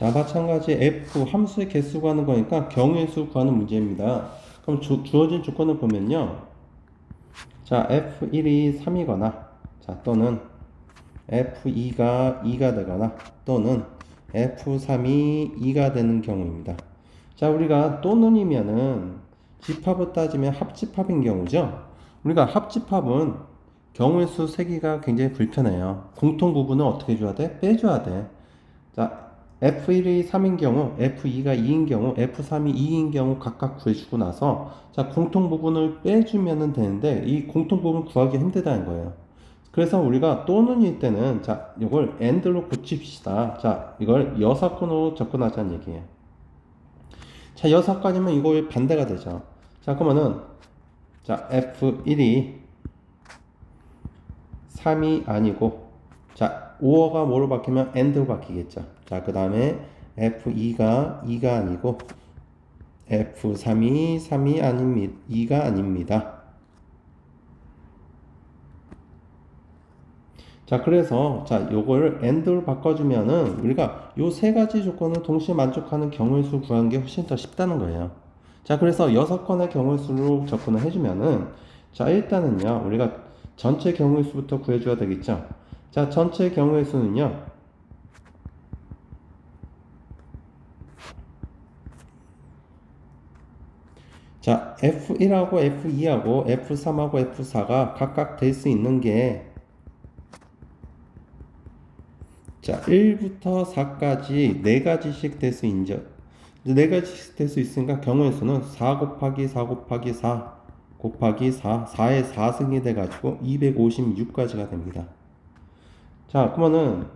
자, 마찬가지 f 함수의 개수 구하는 거니까 경우의 수 구하는 문제입니다. 그럼 주, 주어진 조건을 보면요. 자, f1이 3이거나 자, 또는 f2가 2가 되거나 또는 f3이 2가 되는 경우입니다. 자, 우리가 또는이면은 집합을 따지면 합집합인 경우죠. 우리가 합집합은 경우의 수 세기가 굉장히 불편해요. 공통 부분을 어떻게 줘야 돼? 빼줘야 돼. 자, F1이 3인 경우, F2가 2인 경우, F3이 2인 경우 각각 구해주고 나서 자, 공통 부분을 빼주면 되는데 이 공통 부분 구하기 힘들다는 거예요. 그래서 우리가 또는일 때는 자, 이걸 and로 고칩시다. 자, 이걸 여사건으로 접근하자는 얘기예요. 자, 여사건이면 이거 반대가 되죠. 자, 그러면은 자, F1이 3이 아니고 자 5어가 뭐로 바뀌면 and로 바뀌겠죠. 자 그 다음에 f2가 2가 아니고 f3이 3이 아닙니다. 2가 아닙니다. 자 그래서 자 요걸 and로 바꿔주면은 우리가 요 세 가지 조건을 동시에 만족하는 경우의 수 구하는 게 훨씬 더 쉽다는 거예요. 자 그래서 여섯 건의 경우의 수로 접근을 해주면은 자 일단은요 우리가 전체 경우의 수부터 구해줘야 되겠죠. 자, 전체 경우의 수는요. 자, F1하고 F2하고 F3하고 F4가 각각 될 수 있는 게 자, 1부터 4까지 4가지씩 될 수 있죠. 4가지씩 될 수 있으니까 경우의 수는 4 곱하기 4 곱하기 4 곱하기 4, 4의 4승이 돼가지고 256까지가 됩니다. 자, 그러면은,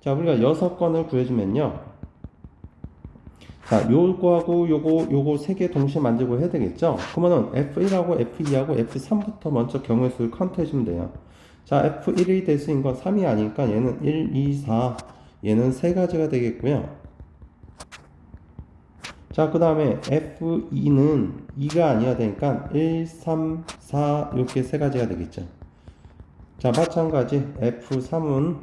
자, 우리가 6건을 구해주면요. 자, 요거하고 요거, 요거 세 개 동시에 만들고 해야 되겠죠? 그러면은 F1하고 F2하고 F3부터 먼저 경우의 수를 카운트해주면 돼요. 자, F1이 될수 있는 건 3이 아니니까 얘는 1, 2, 4, 얘는 세 가지가 되겠고요. 자, 그 다음에 F2는 2가 아니어야 되니까 1, 3, 4 이렇게 세 가지가 되겠죠. 자, 마찬가지 F3은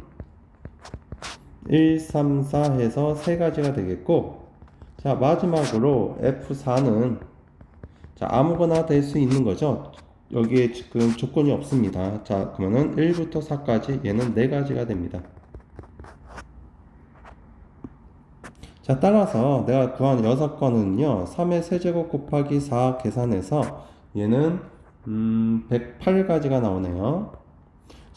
1, 3, 4 해서 세 가지가 되겠고 자, 마지막으로 F4는 자, 아무거나 될 수 있는 거죠. 여기에 지금 조건이 없습니다. 자, 그러면은 1부터 4까지 얘는 네 가지가 됩니다. 자, 따라서 내가 구한 6건은요, 3의 세제곱 곱하기 4 계산해서 얘는, 음, 108가지가 나오네요.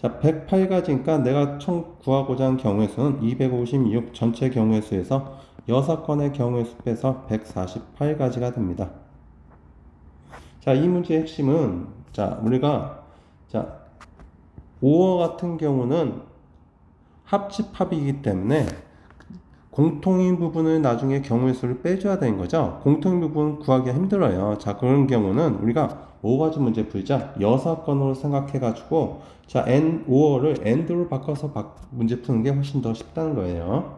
자, 108가지니까 내가 총 구하고자 한 경우의 수는 256 전체 경우의 수에서 6건의 경우의 수 빼서 148가지가 됩니다. 자, 이 문제의 핵심은, 자, 우리가, 자, 5어 같은 경우는 합집합이기 때문에 공통인 부분을 나중에 경우의 수를 빼줘야 되는 거죠. 공통인 부분 구하기가 힘들어요. 자, 그런 경우는 우리가 5가지 문제 풀자. 6건으로 생각해가지고, 자, n, 5어를 and로 바꿔서 바, 문제 푸는 게 훨씬 더 쉽다는 거예요.